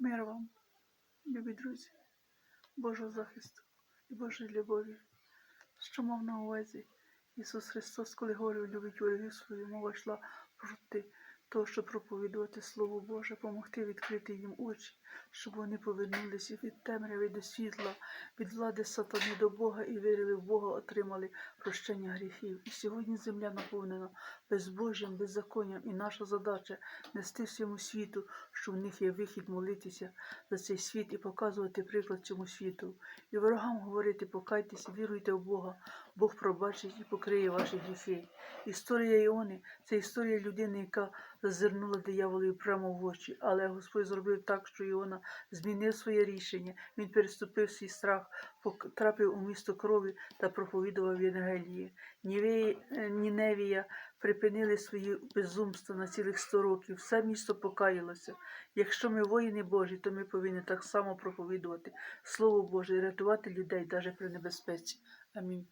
Мир вам, любі друзі, Божого захисту і Божої любові. Що мав на увазі Ісус Христос, коли говорив, любить ворогів свою, мова йшла проти того, щоб проповідувати Слово Боже, помогти відкрити їм очі, щоб вони повернулися від темряви до світла, від влади сатани до Бога і вірили в Бога, отримали прощення гріхів. І сьогодні земля наповнена безбожжям, беззаконням, і наша задача нести всьому світу, що в них є вихід молитися за цей світ і показувати приклад цьому світу. І ворогам говорити, покайтеся, віруйте в Бога, Бог пробачить і покриє ваші гріхи. Історія Іони це історія людини, яка зазирнула дияволові прямо в очі, але Господь зробив так, що Іона змінив своє рішення. Він переступив свій страх, потрапив у місто крові та проповідував Євангеліє. Нівеї- е, Ніневія припинили свої безумства на цілих сто років. Все місто покаялося. Якщо ми воїни Божі, то ми повинні так само проповідувати Слово Боже і рятувати людей навіть при небезпеці. Амінь.